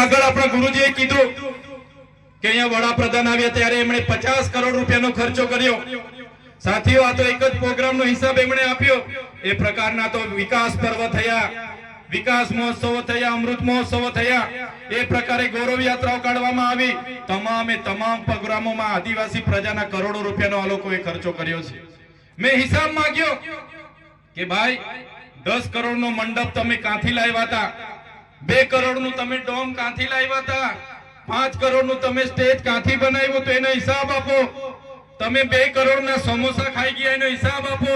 આગળ આપણા ગુરુજીએ કીધું કે અહીંયા વડાપ્રધાન આવ્યા ત્યારે એમણે પચાસ કરોડ રૂપિયાનો ખર્ચો કર્યો. સાથીઓ, આ તો એક જ પ્રોગ્રામનો હિસાબ એમણે આપ્યો. એ પ્રકારના તો વિકાસ પર્વ થયા, વિકાસ મહોત્સવ થયા, અમૃત મહોત્સવ થયા. એ પ્રકારે ગૌરવ યાત્રાઓ કાઢવામાં આવી. તમામે તમામ પ્રોગ્રામોમાં આદિવાસી પ્રજાના કરોડો રૂપિયાનો આ લોકોએ ખર્ચો કર્યો છે. મેં હિસાબ માંગ્યો કે ભાઈ, દસ કરોડનો મંડપ તમે કાંથી લાવ્યા હતા? બે કરોડનું તમે ડોમ કાંથી લાવ્યા હતા? પાંચ કરોડનું તમે સ્ટેજ કાંથી બનાવ્યું તો એનો હિસાબ આપો. તમે બે કરોડના સમોસા ખાઈ ગયા, એનો હિસાબ આપો.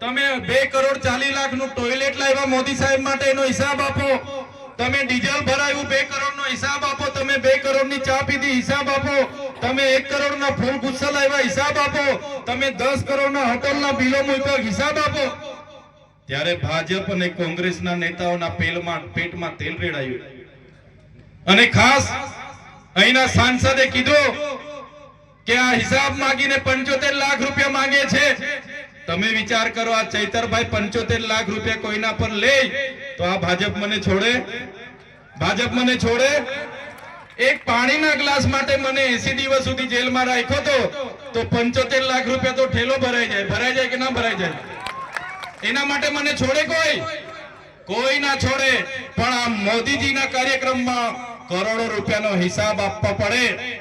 તમે બે કરોડ ચાલીસ લાખનું ટોયલેટ લાવ્યા મોદી સાહેબ માટે, એનો હિસાબ આપો. તમે ડીઝલ ભરાયું, બે કરોડનો હિસાબ આપો. તમે બે કરોડની ચા પીધી, હિસાબ આપો. તમે એક કરોડના ફૂલ ગુસ્સા લાવ્યા, હિસાબ આપો. તમે દસ કરોડના હોટલના બિલો મૂક્યા હિસાબ આપો. ત્યારે ભાજપ અને કોંગ્રેસના નેતાઓના પેલમાં પેટમાં તેલ રેડાયું. અને ખાસ અહીંના સાંસદે કીધું કે આ હિસાબ માંગીને પંચોતેર લાખ રૂપિયા માંગે છે. તમે વિચાર કરો, આ ચૈતરભાઈ પંચોતેર લાખ રૂપિયા કોઈના પર લે તો આ ભાજપ મને છોડે? ભાજપ મને છોડે? એક પાણીના ગ્લાસ માટે મને એસી દિવસ સુધી જેલમાં રાખ્યો તો પંચોતેર લાખ રૂપિયા તો ઠેલો ભરાઈ જાય. ભરાઈ જાય કે ના ભરાઈ જાય? એના માટે મને છોડે કોઈ? કોઈ ના છોડે. પણ આ મોદીજીના કાર્યક્રમમાં કરોડો રૂપિયાનો હિસાબ આપવા પડે.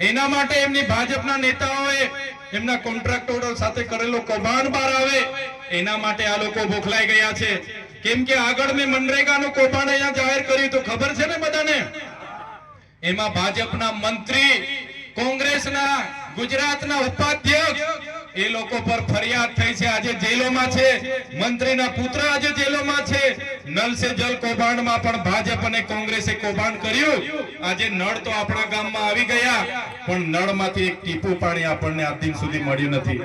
એના માટે એમની ભાજપના નેતાઓએ એમના કોન્ટ્રાક્ટરો સાથે કરેલો કૌભાંડ બહાર આવે. એના માટે આ લોકો ભોખલાઈ ગયા છે. કેમ કે આગળ મેં મનરેગાનું કૌભાંડ અહીંયા જાહેર કર્યું તો ખબર છે ને બધાને? એમાં ભાજપના મંત્રી, કોંગ્રેસના ગુજરાતના ઉપાધ્યક્ષ એ લોકો પર ફરિયાદ થઈ છે. આજે જેલોમાં છે. મંત્રીના પુત્ર આજે જેલોમાં છે. નલ સે જલ કૌભાંડમાં પણ ભાજપ અને કોંગ્રેસે કૌભાંડ કર્યું. આજે નળ તો આપણા ગામમાં આવી ગયા, પણ નળમાંથી એક ટીપું પાણી આપણને આજ સુધી મળ્યું નથી.